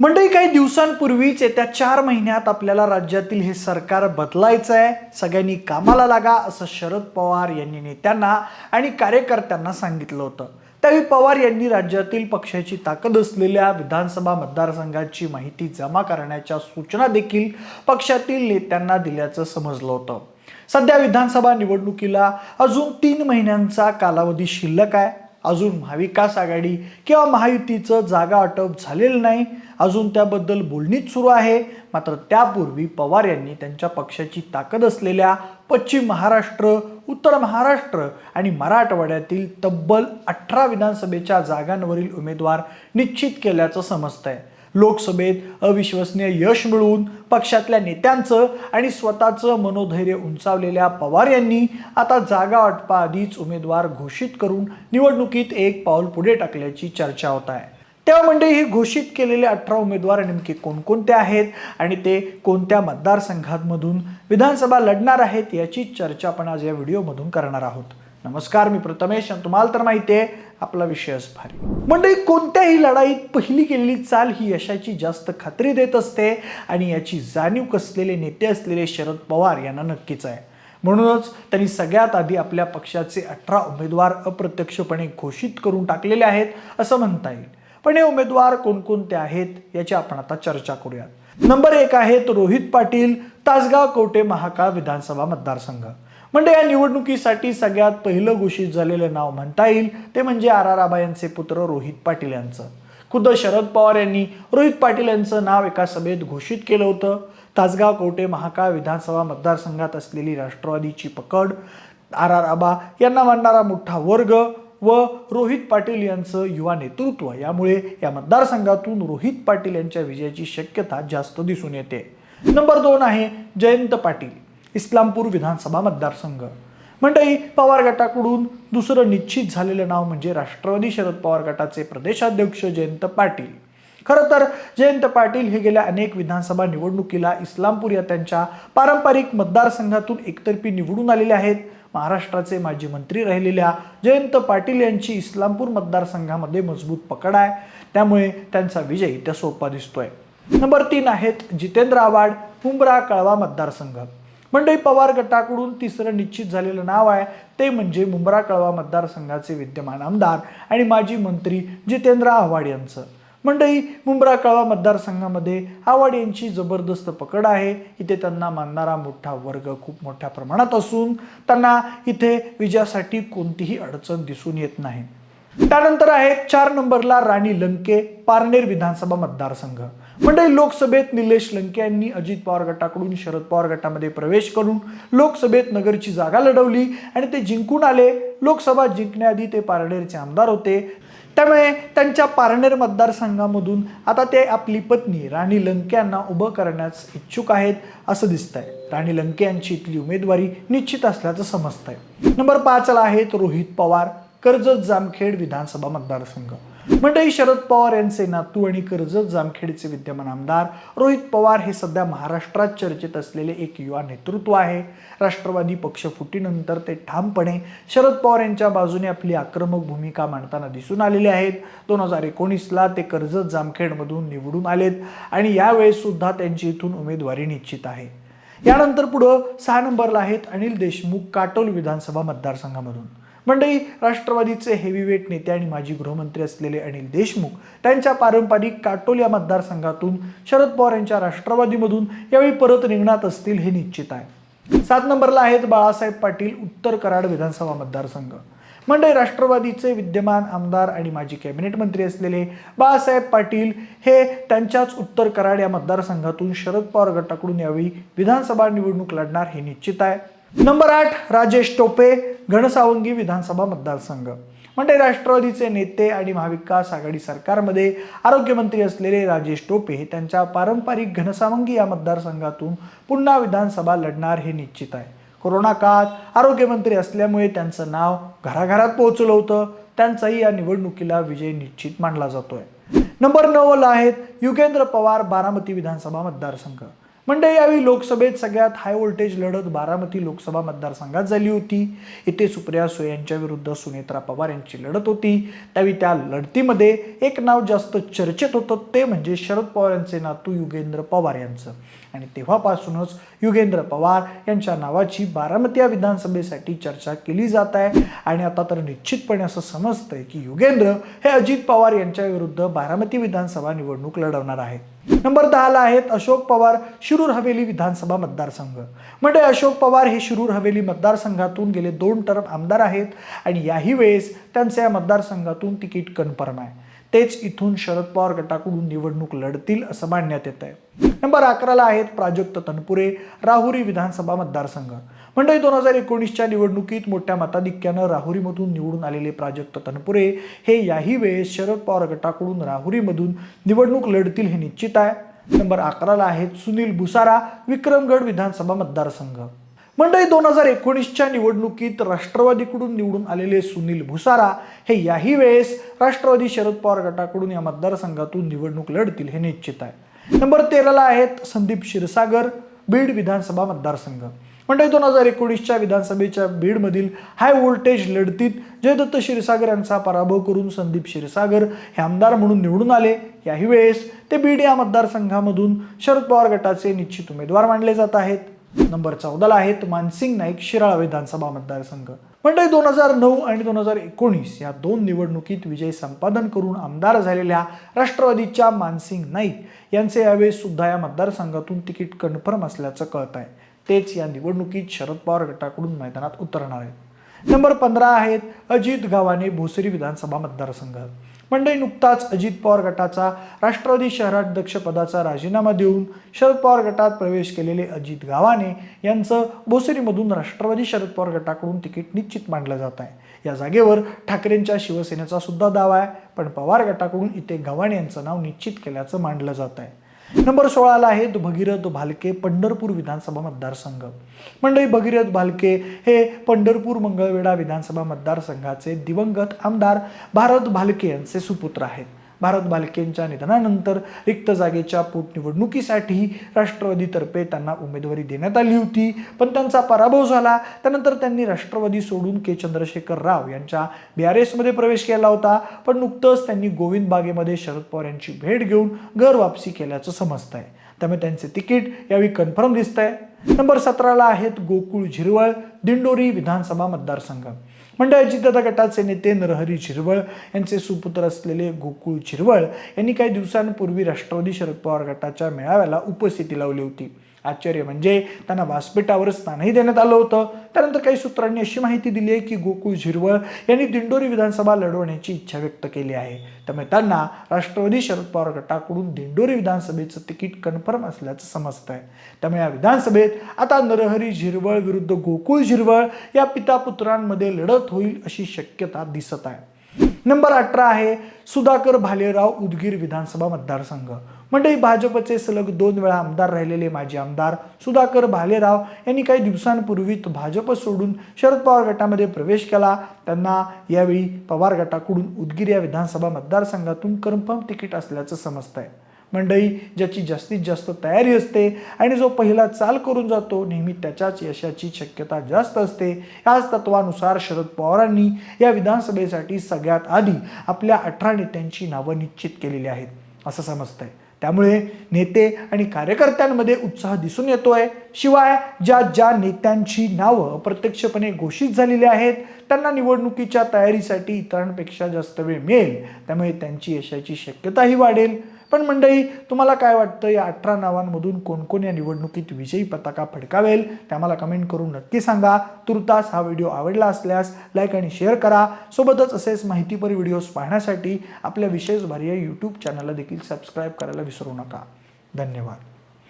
मंडळी काही दिवसांपूर्वीच येत्या चार महिन्यात आपल्याला राज्यातील हे सरकार बदलायचं आहे सगळ्यांनी कामाला लागा असं शरद पवार यांनी नेत्यांना आणि कार्यकर्त्यांना सांगितलं होतं. त्यावेळी पवार यांनी राज्यातील पक्षाची ताकद असलेल्या विधानसभा मतदारसंघाची माहिती जमा करण्याच्या सूचना देखील पक्षातील नेत्यांना दिल्याचं समजलं होतं. सध्या विधानसभा निवडणुकीला अजून तीन महिन्यांचा कालावधी शिल्लक आहे. अजून महाविकास आघाडी किंवा महायुतीचं जागा अटप झालेलं नाही. अजून त्याबद्दल बोलणीच सुरू आहे. मात्र त्यापूर्वी पवार यांनी त्यांच्या पक्षाची ताकद असलेल्या पश्चिम महाराष्ट्र उत्तर महाराष्ट्र आणि मराठवाड्यातील तब्बल अठरा विधानसभेच्या जागांवरील उमेदवार निश्चित केल्याचं समजतंय. लोकसभेत अविश्वसनीय यश मिळवून पक्षातल्या नेत्यांचं आणि स्वतःचं मनोधैर्य उंचावलेल्या पवार यांनी आता जागा वाटपाआधीच उमेदवार घोषित करून निवडणुकीत एक पाऊल पुढे टाकल्याची चर्चा होत आहे. तेव्हा मंडळी हे घोषित केलेले अठरा उमेदवार नेमके कोणकोणते आहेत आणि ते कोणत्या मतदारसंघांमधून विधानसभा लढणार आहेत याची चर्चा आपण आज या व्हिडिओमधून करणार आहोत. नमस्कार मी प्रथमेश तुम्हाला तर माहिती आहे आपला विषयच भारी. मंडळी कोणत्याही लढाईत पहिली केलेली चाल ही यशाची जास्त खात्री देत असते आणि याची जाणीव कसलेले नेते असलेले शरद पवार यांना नक्कीच आहे. म्हणूनच त्यांनी सगळ्यात आधी आपल्या पक्षाचे अठरा उमेदवार अप्रत्यक्षपणे घोषित करून टाकलेले आहेत असं म्हणता येईल. पण हे उमेदवार कोणकोणते आहेत याची आपण आता चर्चा करूयात. नंबर एक आहेत रोहित पाटील तासगाव कोटे महाकाळ विधानसभा मतदारसंघ. म्हणजे या निवडणुकीसाठी सगळ्यात पहिलं घोषित झालेलं नाव म्हणता येईल ते म्हणजे आर आर आबा यांचे पुत्र रोहित पाटील यांचं. खुद्द शरद पवार यांनी रोहित पाटील यांचं नाव एका सभेत घोषित केलं होतं. तासगाव कवटे महाकाळ विधानसभा मतदारसंघात असलेली राष्ट्रवादीची पकड आर आर आबा यांना मानणारा मोठा वर्ग व रोहित पाटील यांचं युवा नेतृत्व यामुळे या मतदारसंघातून रोहित पाटील यांच्या विजयाची शक्यता जास्त दिसून येते. नंबर दोन आहे जयंत पाटील. इस्लामपूर विधानसभा मतदारसंघ. मंडळी पवार गटाकडून दुसरं निश्चित झालेलं नाव म्हणजे राष्ट्रवादी शरद पवार गटाचे प्रदेशाध्यक्ष जयंत पाटील. खरं तर जयंत पाटील हे गेल्या अनेक विधानसभा निवडणुकीला इस्लामपूर या त्यांच्या पारंपरिक मतदारसंघातून एकतर्फी निवडून आलेले आहेत. महाराष्ट्राचे माजी मंत्री राहिलेल्या जयंत पाटील यांची इस्लामपूर मतदारसंघामध्ये मजबूत पकड आहे. त्यामुळे त्यांचा विजय त्या सोपा दिसतोय. नंबर तीन आहेत जितेंद्र आव्हाड हुंबरा कळवा मतदारसंघ. मंडळी पवार गटाकडून तिसरं निश्चित झालेलं नाव आहे. ते म्हणजे मुंब्रा कळवा मतदारसंघाचे विद्यमान आमदार आणि माजी मंत्री जितेंद्र आव्हाड यांचं. मंडळी मुंब्रा कळवा मतदारसंघामध्ये आव्हाड यांची जबरदस्त पकड आहे. इथे त्यांना मानणारा मोठा वर्ग खूप मोठ्या प्रमाणात असून त्यांना इथे विजयासाठी कोणतीही अडचण दिसून येत नाही. त्यानंतर आहे चार नंबरला राणी लंके पारनेर विधानसभा मतदारसंघ. मंडळी लोकसभेत निलेश लंके यांनी अजित पवार गटाकडून शरद पवार गटामध्ये प्रवेश करून लोकसभेत नगरची जागा लढवली आणि ते जिंकून आले. लोकसभा जिंकण्याआधी ते पारनेरचे आमदार होते. त्यामुळे त्यांच्या पारनेर मतदारसंघामधून आता ते आपली पत्नी राणी लंके यांना उभं करण्यास इच्छुक आहेत असं दिसतंय. राणी लंके यांची इथली उमेदवारी निश्चित असल्याचं समजतंय. नंबर पाचला आहेत रोहित पवार. कर्जत जामखेड विधानसभा मतदारसंघ. मंडळी शरद पवार यांचे नातू आणि कर्जत जामखेडचे विद्यमान आमदार रोहित पवार हे सध्या महाराष्ट्रात चर्चेत असलेले एक युवा नेतृत्व आहे. राष्ट्रवादी पक्ष फुटीनंतर ते ठामपणे शरद पवार यांच्या बाजूने आपली आक्रमक भूमिका मांडताना दिसून आलेले आहेत. दोन हजार एकोणीसला ते कर्जत जामखेडमधून निवडून आलेत आणि यावेळेस सुद्धा त्यांची इथून उमेदवारी निश्चित आहे. यानंतर पुढं सहा नंबरला आहेत अनिल देशमुख काटोल विधानसभा मतदारसंघामधून. मंडळी राष्ट्रवादीचे हेवीवेट नेते आणि माजी गृहमंत्री असलेले अनिल देशमुख त्यांच्या पारंपरिक काटोल या मतदारसंघातून शरद पवार यांच्या राष्ट्रवादीमधून यावेळी परत रिंगणात असतील हे निश्चित आहे. सात नंबरला आहेत बाळासाहेब पाटील उत्तर कराड विधानसभा मतदारसंघ. मंडळी राष्ट्रवादीचे विद्यमान आमदार आणि माजी कॅबिनेट मंत्री असलेले बाळासाहेब पाटील हे त्यांच्याच उत्तर कराड या मतदारसंघातून शरद पवार गटाकडून यावेळी विधानसभा निवडणूक लढणार हे निश्चित आहे. नंबर आठ राजेश टोपे घनसावंगी विधानसभा मतदारसंघ. म्हणजे राष्ट्रवादीचे नेते आणि महाविकास आघाडी सरकारमध्ये आरोग्यमंत्री असलेले राजेश टोपे हे त्यांच्या पारंपरिक घनसावंगी या मतदारसंघातून पुन्हा विधानसभा लढणार हे निश्चित आहे. कोरोना काळात आरोग्यमंत्री असल्यामुळे त्यांचं नाव घराघरात पोहोचलं होतं. त्यांचाही या निवडणुकीला विजय निश्चित मानला जातोय. नंबर नऊला आहेत युगेंद्र पवार बारामती विधानसभा मतदारसंघ. म्हणजे यावेळी लोकसभेत सगळ्यात हाय व्होल्टेज लढत बारामती लोकसभा मतदारसंघात झाली होती. इथे सुप्रिया सुळे यांच्या विरुद्ध सुनेत्रा पवार यांची लढत होती. त्यावेळी त्या लढतीमध्ये एक नाव जास्त चर्चेत होतं ते म्हणजे शरद पवार यांचे नातू युगेंद्र पवार यांचं. आणि तेव्हापासूनच युगेंद्र पवार यांच्या नावाची बारामती या विधानसभेसाठी चर्चा केली जात आहे. आणि आता तर निश्चितपणे असं समजतंय की युगेंद्र हे अजित पवार यांच्या विरुद्ध बारामती विधानसभा निवडणूक लढवणार आहेत. नंबर दहाला आहेत अशोक पवार शिरूर हवेली विधानसभा मतदारसंघ. म्हणजे अशोक पवार हे शिरूर हवेली मतदारसंघातून गेले दोन टर्म आमदार आहेत आणि याही वेळेस त्यांच्या या मतदारसंघातून तिकीट कन्फर्म आहे. तेच इथून शरद पवार गटाकडून निवडणूक लढतील असं मानण्यात येत आहे नंबर अकराला आहेत प्राजक्त तनपुरे राहुरी विधानसभा मतदारसंघ. मंडळी दोन हजार एकोणीसच्या निवडणुकीत मोठ्या मताधिक्यानं राहुरीमधून निवडून आलेले प्राजक्त तनपुरे हे याही वेळेस शरद पवार गटाकडून राहुरीमधून निवडणूक लढतील हे निश्चित आहे. नंबर अकराला आहेत सुनील भुसारा विक्रमगड विधानसभा मतदारसंघ. मंडळी दोन हजार एकोणीसच्या निवडणुकीत राष्ट्रवादीकडून निवडून आलेले सुनील भुसारा हे याही वेळेस राष्ट्रवादी शरद पवार गटाकडून या मतदारसंघातून निवडणूक लढतील हे निश्चित आहे. नंबर तेराला आहेत संदीप क्षीरसागर बीड विधानसभा मतदारसंघ. म्हणजे दोन हजार एकोणीसच्या विधानसभेच्या बीडमधील हाय व्होल्टेज लढतीत जयदत्त क्षीरसागर यांचा पराभव करून संदीप क्षीरसागर हे आमदार म्हणून निवडून आले. याही वेळेस ते बीड या मतदारसंघामधून शरद पवार गटाचे निश्चित उमेदवार मानले जात आहेत. नंबर चौदाला आहेत मानसिंग नाईक शिराळा विधानसभा मतदारसंघ. मंडळी दोन हजार नऊ आणि दोन हजार एकोणीस या दोन निवडणुकीत विजय संपादन करून आमदार झालेल्या राष्ट्रवादीच्या मानसिंग नाईक यांचे यावेळेस सुद्धा या मतदारसंघातून तिकीट कन्फर्म असल्याचं कळत आहे तेच या निवडणुकीत शरद पवार गटाकडून मैदानात उतरणार आहेत. नंबर पंधरा आहेत अजित गावाने भोसरी विधानसभा मतदारसंघ. मंडळी नुकताच अजित पवार गटाचा राष्ट्रवादी शहराध्यक्ष पदाचा राजीनामा देऊन शरद पवार गटात प्रवेश केलेले अजित गावाने यांचं भोसरीमधून राष्ट्रवादी शरद पवार गटाकडून तिकीट निश्चित मांडलं जात आहे. या जागेवर ठाकरेंच्या शिवसेनेचा सुद्धा दावा आहे पण पवार गटाकडून इथे गव्हाणे यांचं नाव निश्चित केल्याचं मांडलं जात आहे. नंबर सोळाला आहेत भगीरथ भालके पंढरपूर विधानसभा मतदारसंघ. मंडळी भगीरथ भालके हे पंढरपूर मंगळवेढा विधानसभा मतदारसंघाचे दिवंगत आमदार भारत भालके यांचे सुपुत्र आहेत. भारत बालकेंच्या निधनानंतर रिक्त जागेच्या पोटनिवडणुकीसाठी राष्ट्रवादीतर्फे त्यांना उमेदवारी देण्यात आली होती. पण त्यांचा पराभव झाला. त्यानंतर त्यांनी राष्ट्रवादी सोडून के. चंद्रशेखर राव यांच्या बी आर एसमध्ये प्रवेश केला होता. पण नुकतंच त्यांनी गोविंद बागेमध्ये शरद पवार यांची भेट घेऊन घर वापसी केल्याचं समजत आहे त्यामुळे त्यांचे तिकीट यावेळी कन्फर्म दिसत आहे नंबर सतराला आहेत गोकुळ झिरवळ दिंडोरी विधानसभा मतदारसंघ. मंडळ अजितदादा गटाचे नेते नरहरी झिरवळ यांचे सुपुत्र असलेले गोकुळ झिरवळ यांनी काही दिवसांपूर्वी राष्ट्रवादी शरद पवार गटाच्या मेळाव्याला उपस्थिती लावली होती. आश्चर्य. म्हणजे त्यांना व्यासपीठावर स्थानही देण्यात आलं होतं. त्यानंतर काही सूत्रांनी अशी माहिती दिली आहे की गोकुळ झिरवळ यांनी दिंडोरी विधानसभा लढवण्याची इच्छा व्यक्त केली आहे. त्यामुळे त्यांना राष्ट्रवादी शरद पवार गटाकडून दिंडोरी विधानसभेचं तिकीट कन्फर्म असल्याचं समजत आहे त्यामुळे या विधानसभेत आता नरहरी झिरवळ विरुद्ध गोकुळ झिरवळ या पिता पुत्रांमध्ये लढत होईल अशी शक्यता दिसत आहे. नंबर अठरा आहे सुधाकर भालेराव उदगीर विधानसभा मतदारसंघ. मंडळी भाजपचे सलग दोन वेळा आमदार राहिलेले माजी आमदार सुधाकर भालेराव यांनी काही दिवसांपूर्वीच भाजप सोडून शरद पवार गटामध्ये प्रवेश केला. त्यांना यावेळी पवार गटाकडून उदगीर या विधानसभा मतदारसंघातून कन्फर्म तिकीट असल्याचं समजत आहे मंडळी ज्याची जास्तीत जास्त तयारी असते आणि जो पहिला चाल करून जातो नेहमी त्याच्याच यशाची शक्यता जास्त असते. याच तत्वानुसार शरद पवारांनी या विधानसभेसाठी सगळ्यात आधी आपल्या अठरा नेत्यांची नावं निश्चित केलेली आहेत असं समजतंय. त्यामुळे नेते आणि कार्यकर्त्यांमध्ये उत्साह दिसून येतो आहे शिवाय ज्या ज्या नेत्यांची नावं अप्रत्यक्षपणे घोषित झालेली आहेत त्यांना निवडणुकीच्या तयारीसाठी इतरांपेक्षा जास्त वेळ मिळेल. त्यामुळे त्यांची यशाची शक्यताही वाढेल. पण मंडळी तुम्हाला काय वाटतं या अठरा नावांमधून कोण कोण या निवडणुकीत विजयी पताका फडकावेल? ते आम्हाला कमेंट करून नक्की सांगा. तुर्तास हा व्हिडिओ आवडला असल्यास लाईक आणि शेअर करा. सोबतच असेच माहितीपर व्हिडिओज पाहण्यासाठी आपल्या विशेष भारी या यूट्यूब चॅनलला देखील सबस्क्राईब करायला विसरू नका. धन्यवाद.